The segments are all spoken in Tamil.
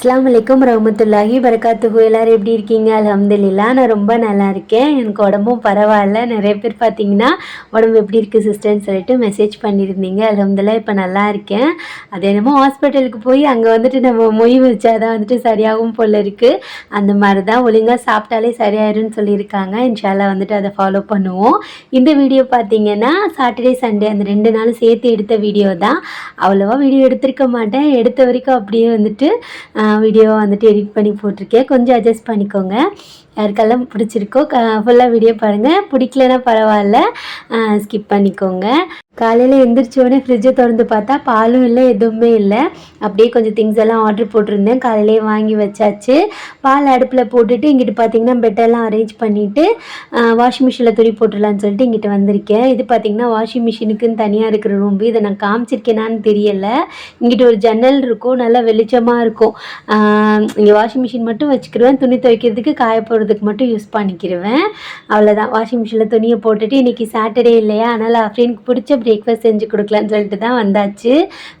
அஸ்லாம் வலைக்கம் ரஹமத்துல்லாஹி வரகாத்துஹு எல்லாரும் எப்படி இருக்கீங்க? அலமதுல்லா நான் ரொம்ப நல்லா இருக்கேன். எனக்கு உடம்பும் பரவாயில்ல. நிறைய பேர் பார்த்தீங்கன்னா உடம்பு எப்படி இருக்குது சிஸ்டர்னு சொல்லிட்டு மெசேஜ் பண்ணியிருந்தீங்க. அலமதுல்லா இப்போ நல்லா இருக்கேன். அது என்னமோ ஹாஸ்பிட்டலுக்கு போய் அங்கே வந்துட்டு நம்ம மொய் வச்சாதான் வந்துட்டு சரியாகும் போல இருக்குது அந்த மாதிரி தான் ஒழுங்காக சாப்பிட்டாலே சரியாயிரும்னு சொல்லியிருக்காங்க. இன்ஷால்லா வந்துட்டு அதை ஃபாலோ பண்ணுவோம். இந்த வீடியோ பார்த்தீங்கன்னா சாட்டர்டே சண்டே அந்த ரெண்டு நாளும் சேர்த்து எடுத்த வீடியோ தான். அவ்வளோவா வீடியோ எடுத்திருக்க மாட்டேன். எடுத்த வரைக்கும் அப்படியே வந்துட்டு வீடியோ வந்துட்டு எடிட் பண்ணி போட்டிருக்கேன். கொஞ்சம் அட்ஜஸ்ட் பண்ணிக்கோங்க. யாருக்கெல்லாம் பிடிச்சிருக்கோ ஃபுல்லாக வீடியோ பாருங்கள் பிடிக்கலனா பரவாயில்ல. ஸ்கிப் பண்ணிக்கோங்க. காலையில் எந்திரிச்ச உடனே ஃப்ரிட்ஜை திறந்து பார்த்தா பாலும் இல்லை எதுவுமே இல்லை. அப்படியே கொஞ்சம் திங்ஸ் எல்லாம் ஆர்டர் போட்டிருந்தேன். காலையிலேயே வாங்கி வச்சாச்சு. பால் அடுப்பில் போட்டுட்டு இங்கிட்டு பார்த்தீங்கன்னா பெட்டெல்லாம் அரேஞ்ச் பண்ணிவிட்டு வாஷிங் மிஷினில் துணி போட்டுடலான்னு சொல்லிட்டு இங்கிட்டு வந்திருக்கேன். இது பார்த்தீங்கன்னா வாஷிங் மிஷினுக்குன்னு தனியாக இருக்கிற ரூம் இதை நான் காமிச்சிருக்கேனான்னு தெரியலை. இங்கிட்டு ஒரு ஜன்னல் இருக்கும். நல்லா வெளிச்சமாக இருக்கும். இங்கே வாஷிங் மிஷின் மட்டும் வச்சுக்கிடுவேன் துணி துவைக்கிறதுக்கு காய போடுறதுக்கு மட்டும் யூஸ் பண்ணிக்கிடுவேன் அவ்வளோதான் வாஷிங் மிஷினில் துணியை போட்டுட்டு இன்றைக்கி சாட்டர்டே இல்லையா? அதனால் ஃப்ரெண்ட்க்கு பிடிச்ச பிரேக்ஃபாஸ்ட் செஞ்சு கொடுக்கலான்னு சொல்லிட்டு தான் வந்தாச்சு.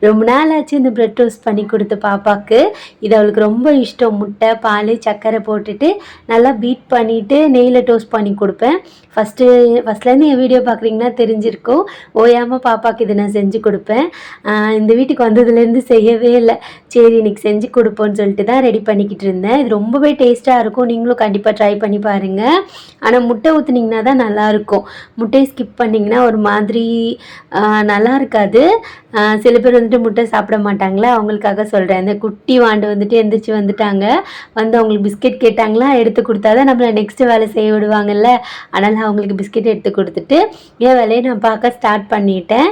ரொம்ப நாள் ஆச்சு இந்த ப்ரெட் டோஸ்ட் பண்ணி கொடுத்து பாப்பாவுக்கு இது அவளுக்கு ரொம்ப இஷ்டம். முட்டை பால் சர்க்கரை போட்டுட்டு நல்லா பீட் பண்ணிவிட்டு நெய்யில் டோஸ்ட் பண்ணி கொடுப்பேன். ஃபஸ்ட்டு ஃபஸ்ட்லேருந்து என் வீடியோ பார்க்குறீங்கன்னா தெரிஞ்சிருக்கும். ஓயாமல் பாப்பாவுக்கு இதை நான் செஞ்சு கொடுப்பேன். இந்த வீட்டுக்கு வந்ததுலேருந்து செய்யவே இல்லை. சரி இன்றைக்கி செஞ்சு கொடுப்போன்னு சொல்லிட்டு தான் ரெடி பண்ணிக்கிட்டு இருந்தேன். இது ரொம்பவே டேஸ்ட்டாக இருக்கும். நீங்களும் கண்டிப்பாக ட்ரை பண்ணி பாருங்கள் ஆனால் முட்டை ஊற்றுனீங்கன்னா தான் நல்லாயிருக்கும் முட்டையை ஸ்கிப் பண்ணிங்கன்னா ஒரு மாதிரி நல்லா இருக்காது. சில பேர் வந்துட்டு முட்டை சாப்பிட மாட்டாங்களா? அவங்களுக்காக சொல்கிறேன் இந்த குட்டி வாண்டு வந்துட்டு எந்திரிச்சு வந்துட்டாங்க. வந்து அவங்களுக்கு பிஸ்கெட் கேட்டாங்களா? எடுத்து கொடுத்தா தான் நம்மளை நெக்ஸ்ட் வேலை செய்ய விடுவாங்கல்ல? அதனால் அவங்களுக்கு பிஸ்கெட் எடுத்து கொடுத்துட்டு என் வேலையை நான் பார்க்க ஸ்டார்ட் பண்ணிட்டேன்.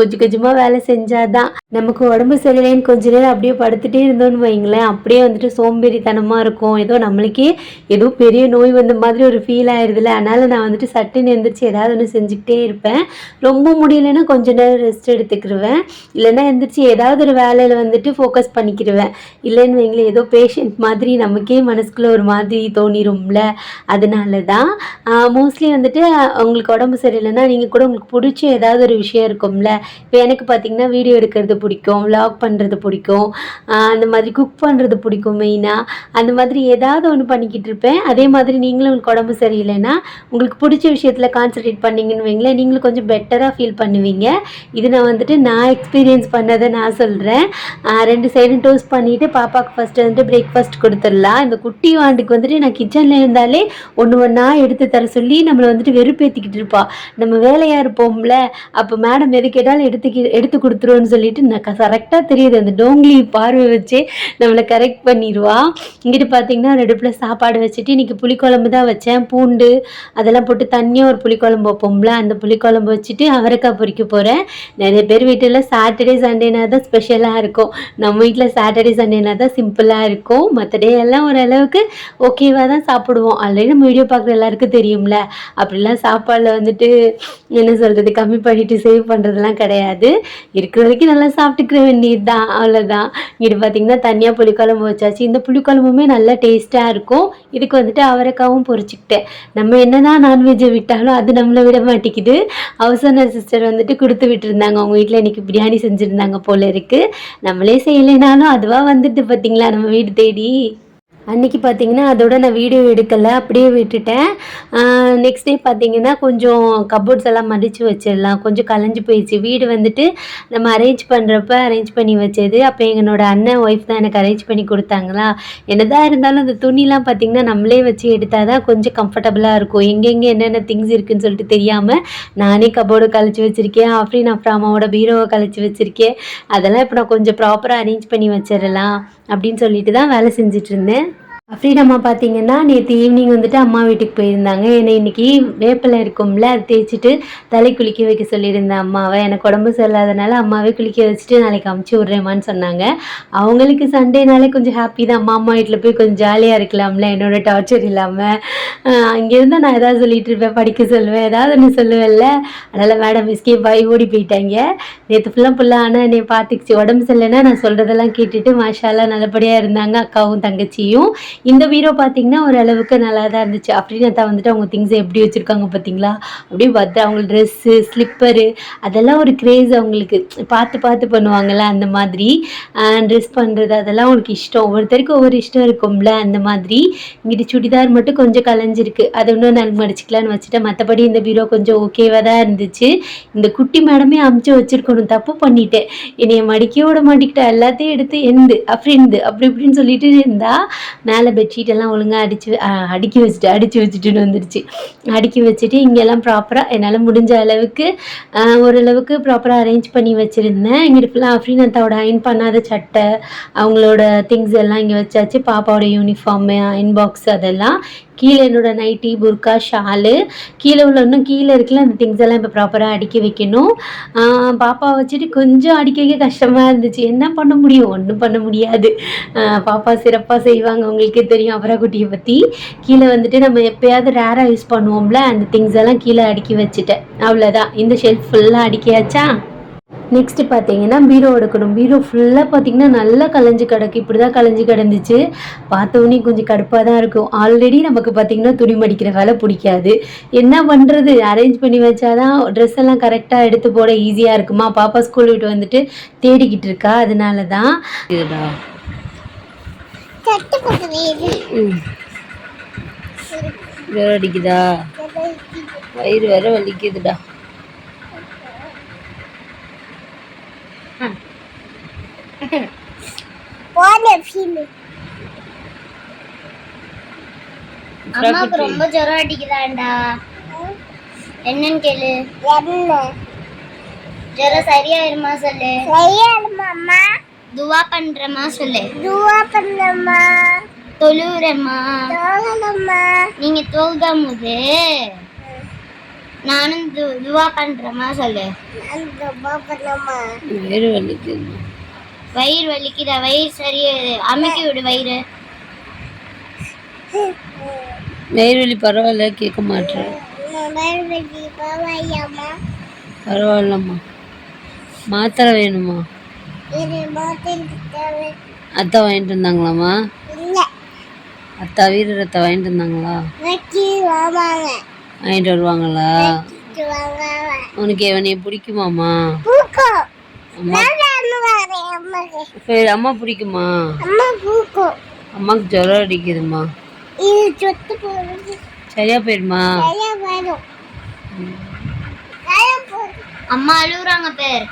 கொஞ்சம் கொஞ்சமாக வேலை செஞ்சால் தான் நமக்கு உடம்பு சரியில்லைன்னு கொஞ்ச நேரம் அப்படியே படுத்துகிட்டே இருந்தோம்னு வைங்களேன் அப்படியே வந்துட்டு சோம்பேறித்தனமாக இருக்கும். ஏதோ நம்மளுக்கே ஏதோ பெரிய நோய் வந்த மாதிரி ஒரு ஃபீல் ஆயிடுதுல அதனால் நான் வந்துட்டு சட்டுன்னு எந்திரிச்சு ஏதாவது ஒன்று செஞ்சுக்கிட்டே இருப்பேன். ரொம்ப முடியலைன்னா கொஞ்ச நேரம் ரெஸ்ட் எடுத்துக்கிடுவேன் இல்லைன்னா எந்திரிச்சு ஏதாவது ஒரு வேலையில் வந்துட்டு ஃபோக்கஸ் பண்ணிக்கிடுவேன் இல்லைன்னு வைங்களேன் ஏதோ பேஷண்ட் மாதிரி நமக்கே மனசுக்குள்ளே ஒரு மாதிரி தோணிரும்ல. அதனால தான் மோஸ்ட்லி வந்துட்டு உங்களுக்கு உடம்பு சரியில்லைன்னா நீங்கள் கூட உங்களுக்கு பிடிச்ச ஏதாவது ஒரு விஷயம் இருக்கும்ல. இப்போ எனக்கு பார்த்தீங்கன்னா வீடியோ எடுக்கிறது பிடிக்கும் vlog பண்ணுறது பிடிக்கும் அந்த மாதிரி குக் பண்ணுறது பிடிக்கும் மெயினாக அந்த மாதிரி ஏதாவது ஒன்று பண்ணிக்கிட்டு இருப்பேன். அதே மாதிரி நீங்களும் உங்களுக்கு உடம்பு சரியில்லைன்னா உங்களுக்கு பிடிச்ச விஷயத்தில் கான்சன்ட்ரேட் பண்ணீங்கன்னு வைங்களேன் நீங்களும் கொஞ்சம் பெட்டராக ஃபீல் பண்ணுவீங்க. இது நான் வந்துட்டு நான் எக்ஸ்பீரியன்ஸ் பண்ணதை நான் சொல்கிறேன் ரெண்டு சைடும் டோஸ்ட் பண்ணிவிட்டு பாப்பாவுக்கு ஃபஸ்ட்டு வந்துட்டு பிரேக்ஃபாஸ்ட் கொடுத்துடலாம். இந்த குட்டி வாண்டுக்கு வந்துட்டு நான் கிச்சனில் இருந்தாலே ஒன்று ஒன்றா எடுத்து தர சொல்லி நம்மளை வந்துட்டு வெறுப்பேற்றிக்கிட்டு இருப்பா. நம்ம வேலையாக இருப்போம்ல அப்போ மேடம் எது கேட்டாலும் எடுத்து எடுத்து கொடுத்துருவோன்னு சொல்லிட்டு கரெக்டாக தெரியுது. அந்த டோங்லி பார்வை வச்சே நம்மளை கரெக்ட் பண்ணிடுவா இங்கிட்டு பார்த்தீங்கன்னா ரெடுப்பில் சாப்பாடு வச்சுட்டு இன்றைக்கி புளிக்குழம்பு தான் வச்சேன். பூண்டு அதெல்லாம் போட்டு தனியாக ஒரு புளிக்குழம்பு வைப்போம்ல. அந்த புளிக்குழம்பு வச்சுட்டு அவரைக்காய் பொறிக்க போகிறேன் நிறைய பேர் வீட்டில் சாட்டர்டே சண்டேனா தான் ஸ்பெஷலாக இருக்கும். நம்ம வீட்டில் சாட்டர்டே சண்டேனா தான் சிம்பிளாக இருக்கும். மற்ற டே எல்லாம் ஓரளவுக்கு ஓகேவாக தான் சாப்பிடுவோம். ஆல்ரெடி நம்ம வீடியோ பார்க்குற எல்லாருக்கும் தெரியும்ல. அப்படிலாம் சாப்பாடில் வந்துட்டு என்ன சொல்கிறது கம்மி பண்ணிட்டு சேவ் பண்ணுறதுலாம் கிடையாது. இருக்கிற வரைக்கும் நல்லா சாப்பிட்டுக்கிற வேண்டியது தான் அவ்வளோதான் இங்கிட்டு பார்த்தீங்கன்னா தனியாக புளிக்குழம்பு வச்சாச்சு. இந்த புளிக்குழம்புமே நல்லா டேஸ்ட்டாக இருக்கும். இதுக்கு வந்துட்டு அவரைக்காவும் பொறிச்சிக்கிட்டேன் நம்ம என்னதான் நான்வெஜ்ஜை விட்டாலும் அது நம்மளை விட மாட்டேங்குது. ஹவுசனர் சிஸ்டர் வந்துட்டு கொடுத்து விட்டுருந்தாங்க. அவங்க வீட்டில் இன்றைக்கி பிரியாணி செஞ்சுருந்தாங்க போல இருக்குது நம்மளே செய்யலைனாலும் அதுவாக வந்துட்டு பார்த்தீங்களா நம்ம வீடு தேடி? அன்னைக்கு பார்த்தீங்கன்னா அதோட நான் வீடியோ எடுக்கலை அப்படியே விட்டுட்டேன். நெக்ஸ்ட் டே பார்த்தீங்கன்னா கொஞ்சம் கபோர்ட்ஸ் எல்லாம் மடித்து வச்சிடலாம். கொஞ்சம் கலைஞ்சு போயிடுச்சு. வீடு வந்துட்டு நம்ம அரேஞ்ச் பண்ணுறப்ப அரேஞ்ச் பண்ணி வச்சது. அப்போ எங்களோட அண்ணன் ஒய்ஃப் தான் எனக்கு அரேஞ்ச் பண்ணி கொடுத்தாங்களா? என்னதான் இருந்தாலும் அந்த துணிலாம் பார்த்தீங்கன்னா நம்மளே வச்சு எடுத்தால் தான் கொஞ்சம் கம்ஃபர்டபுளாக இருக்கும். எங்கெங்கே என்னென்ன திங்ஸ் இருக்குன்னு சொல்லிட்டு தெரியாமல் நானே கபோர்டு கழிச்சு வச்சுருக்கேன். ஆஃப்ரின் அம்மாவோட பீரோவை கழிச்சு வச்சுருக்கேன். அதெல்லாம் இப்போ நான் கொஞ்சம் ப்ராப்பராக அரேஞ்ச் பண்ணி வச்சிடலாம் அப்படின்னு சொல்லிட்டு தான் வேலை செஞ்சுட்டு இருந்தேன் அம்மா பார்த்தீங்கன்னா நேற்று ஈவினிங் வந்துட்டு அம்மா வீட்டுக்கு போயிருந்தாங்க. என்னை இன்னைக்கு வேப்பிலை இருக்கும்ல அது தேய்ச்சிட்டு தலை குளிக்க வைக்க சொல்லியிருந்தேன் அம்மாவை. எனக்கு உடம்பு சரியில்லாதனால அம்மாவே குளிக்க வச்சுட்டு நாளைக்கு அமுச்சு விட்றேம்மான்னு சொன்னாங்க. அவங்களுக்கு சண்டேனாலே கொஞ்சம் ஹாப்பி தான். அம்மா அம்மா வீட்டில் போய் கொஞ்சம் ஜாலியாக இருக்கலாம்ல என்னோட டார்ச்சர் இல்லாமல் அங்கேருந்து நான் ஏதாவது சொல்லிட்டு இருப்பேன் படிக்க சொல்லுவேன். ஏதாவது ஒன்று சொல்லுவேன்ல. அதனால் மேடம் எஸ்கேப் ஆகி ஓடி போயிட்டாங்க. நேற்று ஃபுல்லாக ஃபுல்லாக ஆனால் என்னை பார்த்துக்கிச்சு. உடம்பு சரியில்லைன்னா நான் சொல்கிறதெல்லாம் கேட்டுட்டு மாஷாலாம் நல்லபடியாக இருந்தாங்க. அக்காவும் தங்கச்சியும். இந்த பீரோ பார்த்தீங்கன்னா ஓரளவுக்கு நல்லா தான் இருந்துச்சு. அஃப்ரீனத்தா வந்துட்டு அவங்க திங்ஸை எப்படி வச்சுருக்காங்க பார்த்தீங்களா அப்படியே பத்திர அவங்க ட்ரெஸ்ஸு ஸ்லிப்பரு அதெல்லாம் ஒரு க்ரேஸ் அவங்களுக்கு. பார்த்து பார்த்து பண்ணுவாங்கள்ல அந்த மாதிரி. ட்ரெஸ் பண்ணுறது அதெல்லாம் அவங்களுக்கு இஷ்டம். ஒவ்வொருத்தருக்கும் ஒவ்வொரு இஷ்டம் இருக்கும்ல அந்த மாதிரி. இங்கிட்டு சுடிதார் மட்டும் கொஞ்சம் கலைஞ்சிருக்கு. அதை இன்னும் நான் மடிச்சிக்கலான்னு வச்சுட்டேன். மற்றபடி இந்த பீரோ கொஞ்சம் ஓகேவாக தான் இருந்துச்சு. இந்த குட்டி மேடமே அமுச்சு வச்சிருக்கணும். தப்பு பண்ணிட்டேன். என்னைய மடிக்க விட மாட்டிக்கிட்டா. எல்லாத்தையும் எடுத்து எந்து அப்படின்னு அப்படி இப்படின்னு சொல்லிட்டு இருந்தா மேலே பெட்ஷீட் எல்லாம் ஒழுங்காக அடிச்சு அடுக்கி வச்சுட்டு அடிச்சு வச்சுட்டுன்னு வந்துடுச்சு அடுக்கி வச்சுட்டு இங்கெல்லாம் ப்ராப்பராக என்னால் முடிஞ்ச அளவுக்கு ஓரளவுக்கு ப்ராப்பராக அரேஞ்ச் பண்ணி வச்சுருந்தேன். இங்கிட்டு ஃபுல்லாக அஃப்ரீனத்தாவோட அயன் பண்ணாத சட்டை அவங்களோட திங்ஸ் எல்லாம் இங்கே வச்சாச்சு. பாப்பாவோட யூனிஃபார்மு அயன் பாக்ஸ் அதெல்லாம் கீழே என்னோடய நைட்டி புர்கா ஷாலு கீழே உள்ள இன்னும் கீழே இருக்குல்ல அந்த திங்ஸ் எல்லாம் இப்போ ப்ராப்பராக அடிக்க வைக்கணும். பாப்பா வச்சுட்டு கொஞ்சம் அடிக்க வைக்க கஷ்டமாக இருந்துச்சு. என்ன பண்ண முடியும்? ஒன்றும் பண்ண முடியாது. பாப்பா சிறப்பாக செய்வாங்க உங்களுக்கே தெரியும் அபராக்குட்டியை பற்றி கீழே வந்துட்டு நம்ம எப்போயாவது ரேராக யூஸ் பண்ணுவோம்ல அந்த திங்ஸ் எல்லாம் கீழே அடுக்கி வச்சுட்டேன். அவ்வளோதான் இந்த ஷெல்ஃப் ஃபுல்லாக அடுக்கியாச்சா? நெக்ஸ்ட் பார்த்தீங்கன்னா பீரோ எடுக்கணும். பீரோ ஃபுல்லாக பார்த்தீங்கன்னா நல்லா கலைஞ்சு கிடக்கு. இப்படி தான் கலைஞ்சு கிடந்துச்சு. பார்த்தோன்னே கொஞ்சம் கடுப்பாக தான் இருக்கும். ஆல்ரெடி நமக்கு பார்த்தீங்கன்னா துணி மடிக்கிற வேலை பிடிக்காது. என்ன பண்ணுறது அரேஞ்ச் பண்ணி வச்சாதான் ட்ரெஸ் எல்லாம் கரெக்டாக எடுத்து போட ஈஸியாக இருக்குமா? பாப்பா ஸ்கூல் விட்டு வந்துட்டு தேடிக்கிட்டு இருக்கா. அதனால தான் வேற அடிக்குதா. வயிறு வேற வலிக்குதுடா. போன ஃபீல். அம்மாவுக்கு ரொம்ப ஜுரம் அடிக்குதாண்டா? என்னன்னு கேளு. என்ன? ஜுரம் சரியாயிருமா சொல்லு. சரியாயிருமா அம்மா? துவா பண்றமா சொல்லு. துவா பண்றமா தொழுறமா தொழுறமா நீங்க தொழுதும் போது. நானும் து- துவா பண்றமா சொல்லு. வயிறு வலிக்குது. வயிறு வலிக்குதா? வயிறு சரியா அமைக்கி விடு வயிறு. வயிறு வலி பரவாயில்ல கேட்க மாட்டேன் பரவாயில்லம்மா. மாத்திரை வேணுமா? அத்தை வாங்கிட்டு வந்தாங்களாம்மா? அத்தா வீர ரத்தை வாங்கிட்டு வந்தாங்களா? வாங்கிட்டு வருவாங்களா? உனக்கு இவனைய பிடிக்குமாம்மா? அம்மா. சரி அம்மா பிடிக்குமா? அம்மாவுக்கு ஜுரம் அடிக்குதுமா சரியா போயிடுமா அம்மா அழுகுறாங்க பேர்.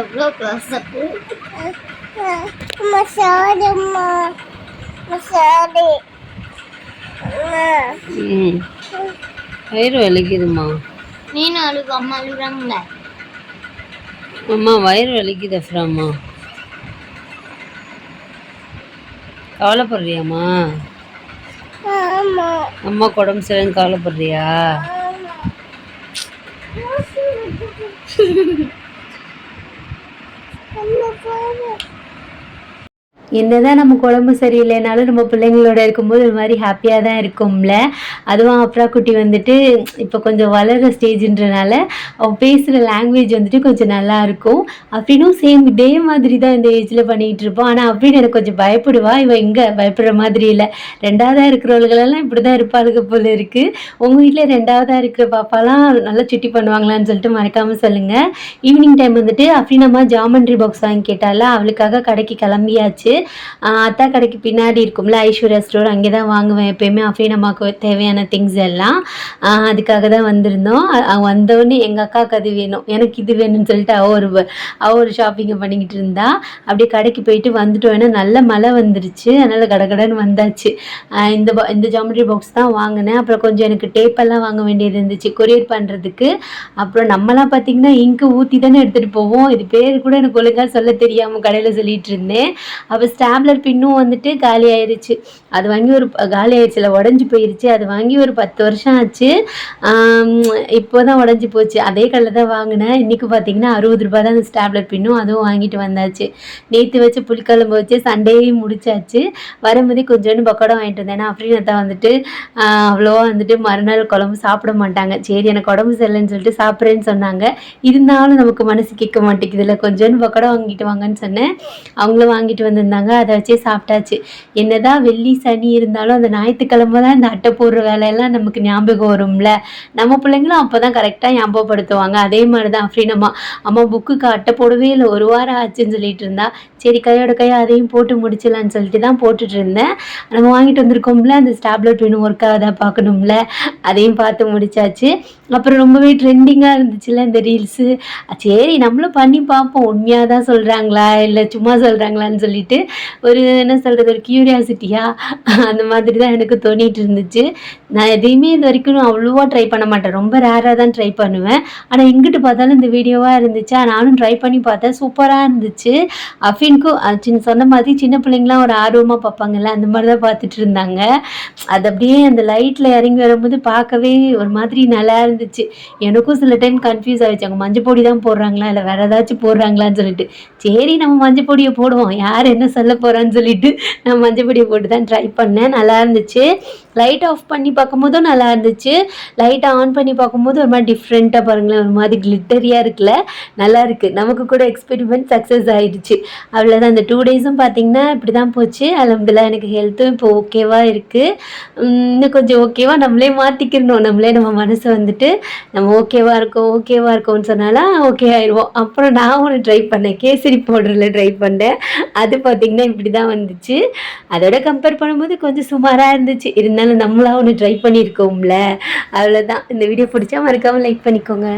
எவ்வளோ க்ளோஸ் அப்பு மசாலம்மா மசாலே ம். வயிறு வலிக்குதுமா நீனும் அழுகு அம்மா அழுகுறாங்களே அம்மா வயிறு வலிக்குது அப்புறம்மா கவலைப்படுறியாம்மா? அம்மா உடம்பு சரியில்லைன்னு கவலைப்படுறியா? என்னதான் நம்ம குழம்பு சரியில்லைனாலும் நம்ம பிள்ளைங்களோட இருக்கும்போது ஒரு மாதிரி ஹாப்பியாக தான் இருக்கும்ல. அதுவும் அப்ரா குட்டி வந்துட்டு இப்போ கொஞ்சம் வளர்கிற ஸ்டேஜ்ன்றனால அவள் பேசுகிற லாங்குவேஜ் வந்துட்டு கொஞ்சம் நல்லா இருக்கும். அப்படின்னும் சேம் இதே மாதிரி தான் இந்த ஏஜில் பண்ணிகிட்டு இருப்போம். ஆனால் அப்படின்னு எனக்கு கொஞ்சம் பயப்படுவா. இவன் இங்கே பயப்படுற மாதிரி இல்லை. ரெண்டாவதாக இருக்கிறவர்களெல்லாம் இப்படி தான் இருப்பாளுக்கு போல இருக்குது உங்கள் வீட்டில் ரெண்டாவதாக இருக்கிற பாப்பாலாம் நல்லா சுட்டி பண்ணுவாங்களான்னு சொல்லிட்டு மறக்காமல் சொல்லுங்கள் ஈவினிங் டைம் வந்துட்டு அப்படின்னம்மா ஜாமெண்ட்ரி பாக்ஸ் வாங்கி கேட்டால அவளுக்காக கடைக்கு கிளம்பியாச்சு. அத்தா கடைக்கு பின்னாடி இருக்கும்ல ஐஸ்வர்யா ஸ்டோர் அங்கே தான் வாங்குவேன். எப்பயுமே அஃபீனம்மாவுக்கு தேவையான திங்ஸ் எல்லாம். அதுக்காக தான் வந்திருந்தோம். அ- வந்தோடனே எங்கள் அக்காவுக்கு அது வேணும். எனக்கு இது வேணும்னு சொல்லிட்டு அவ ஒரு அவ ஒரு ஷாப்பிங்கை பண்ணிக்கிட்டு இருந்தா. அப்படியே கடைக்கு போயிட்டு வந்துட்டோம். ஏன்னா நல்ல மழை வந்துருச்சு. அதனால் கடகடன்னு வந்தாச்சு. இந்த இந்த ஜாமெட்ரி பாக்ஸ் தான் வாங்கினேன். அப்புறம் கொஞ்சம் எனக்கு டேப்பெல்லாம் வாங்க வேண்டியது இருந்துச்சு. கொரியர் பண்ணுறதுக்கு அப்புறம் நம்மலாம் பார்த்தீங்கன்னா இங்கு ஊற்றி தானே எடுத்துகிட்டு போவோம். இது பேர் கூட எனக்கு ஒழுங்காக சொல்ல தெரியாமல் கடையில் சொல்லிட்டு இருந்தேன். அப்போ ஸ்டாப்லர் பின்னும் வந்துட்டு காலி ஆயிடுச்சு அது வாங்கி ஒரு காலி ஆயிடுச்சுல உடஞ்சி போயிருச்சு. அது வாங்கி ஒரு பத்து வருஷம் ஆச்சு. இப்போ தான் உடஞ்சி போச்சு. அதே கல்லில் தான் வாங்கினேன். இன்றைக்கி பார்த்தீங்கன்னா அறுபது ரூபாய் தான் அந்த ஸ்டாப்லர் பின்னும். அதுவும் வாங்கிட்டு வந்தாச்சு. நேற்று வச்சு புளிக்குழம்பு வச்சு சண்டேயும் முடிச்சாச்சு. வரும்போதே கொஞ்சோண்டு பக்கோடா வாங்கிட்டு வந்தேன். ஏன்னா அஃப்ரீனத்தா வந்துட்டு அவ்வளோவா வந்துட்டு மறுநாள் குழம்பு சாப்பிட மாட்டாங்க. சரி எனக்கு உடம்பு சரியில்லைன்னு சொல்லிட்டு சாப்பிட்றேன்னு சொன்னாங்க. இருந்தாலும் நமக்கு மனசு கேட்க மாட்டேங்குதுல்ல கொஞ்சோண்டு பக்கோடா வாங்கிட்டு வாங்கன்னு சொன்னேன். அவங்களும் வாங்கிட்டு வந்திருந்தாங்க. அதை வச்சே சாப்பிட்டாச்சு. என்னதான் வெள்ளி சனி இருந்தாலும் அந்த ஞாயிற்றுக்கிழமை தான் இந்த அட்டை போடுற வேலையெல்லாம் நமக்கு ஞாபகம் வரும்ல. நம்ம பிள்ளைங்களும் அப்போ தான் கரெக்டாக ஞாபகப்படுத்துவாங்க. அதே மாதிரி தான் அஃப்ரீனம்மா அம்மா புக்குக்கு அட்டை போடவே இல்லை. ஒரு வாரம் ஆச்சுன்னு சொல்லிட்டு இருந்தா. சரி கையோட கையை அதையும் போட்டு முடிச்சிடலான்னு சொல்லிட்டு தான் போட்டுட்டு இருந்தேன். நம்ம வாங்கிட்டு வந்திருக்கோம்ல அந்த ஸ்டாப்லெட் வேணும் ஒர்க் ஆகுதா பார்க்கணும்ல. அதையும் பார்த்து முடிச்சாச்சு. அப்புறம் ரொம்பவே ட்ரெண்டிங்காக இருந்துச்சுல்ல இந்த ரீல்ஸு சரி நம்மளும் பண்ணி பார்ப்போம். உண்மையாக தான் சொல்கிறாங்களா இல்லை சும்மா சொல்கிறாங்களான்னு சொல்லிட்டு ஒரு என்ன சொல்கிறது ஒரு க்யூரியாசிட்டியாக அந்த மாதிரி தான் எனக்கு தோணிட்டு இருந்துச்சு. நான் எதையுமே இது வரைக்கும் அவ்வளோவா ட்ரை பண்ண மாட்டேன். ரொம்ப ரேராக தான் ட்ரை பண்ணுவேன். ஆனால் எங்கிட்டு பார்த்தாலும் இந்த வீடியோவாக இருந்துச்சா? நானும் ட்ரை பண்ணி பார்த்தேன். சூப்பராக இருந்துச்சு. அஃபின்க்கும் சின்ன சொன்ன மாதிரி சின்ன பிள்ளைங்களாம் ஒரு ஆர்வமாக பார்ப்பாங்கல்ல? அந்த மாதிரி தான் பார்த்துட்டு இருந்தாங்க. அது அப்படியே அந்த லைட்டில் இறங்கி வரும்போது பார்க்கவே ஒரு மாதிரி நல்லா இருந்துச்சு. இருந்துச்சு எனக்கும் சில டைம் கன்ஃபியூஸ் ஆயிடுச்சு. அவங்க மஞ்சள் பொடி தான் போடுறாங்களா? இல்லை வேறு ஏதாச்சும் போடுறாங்களான்னு சொல்லிட்டு. சரி நம்ம மஞ்சள் பொடியை போடுவோம். யார் என்ன சொல்ல போகிறான்னு சொல்லிட்டு நான் மஞ்சள் பொடியை போட்டு தான் ட்ரை பண்ணேன். நல்லா இருந்துச்சு. லைட் ஆஃப் பண்ணி பார்க்கும்போதும் நல்லா இருந்துச்சு. லைட்டை ஆன் பண்ணி பார்க்கும்போது ஒரு மாதிரி டிஃப்ரெண்ட்டாக பாருங்களேன். ஒரு மாதிரி கிளிட்டரியாக இருக்குல்ல. நல்லா இருக்குது நமக்கு கூட எக்ஸ்பெரிமெண்ட் சக்ஸஸ் ஆகிடுச்சு அவ்வளோதான் அந்த டூ டேஸும் பார்த்திங்கன்னா இப்படி தான் போச்சு. அலம்பில் எனக்கு ஹெல்த்தும் இப்போ ஓகேவாக இருக்குது இன்னும் கொஞ்சம் ஓகேவாக நம்மளே மாற்றிக்கிறணும் நம்மளே நம்ம மனசை வந்துட்டு நம்ம ஓகேவா இருக்கோம் ஓகேவா இருக்கோம்னு சொன்னாலாம் ஓகே ஆயிடுவோம் அப்புறம் நான் ஒன்று ட்ரை பண்ணேன். கேசரி பவுடரில் ட்ரை பண்ணேன். அது பார்த்திங்கன்னா இப்படி தான் வந்துச்சு. அதோட கம்பேர் பண்ணும்போது கொஞ்சம் சுமாராக இருந்துச்சு. இருந்தாலும் நம்மளாக ஒன்று ட்ரை பண்ணியிருக்கோம்ல. அவ்வளோதான் இந்த வீடியோ பிடிச்சா மறக்காமல் லைக் பண்ணிக்கோங்க.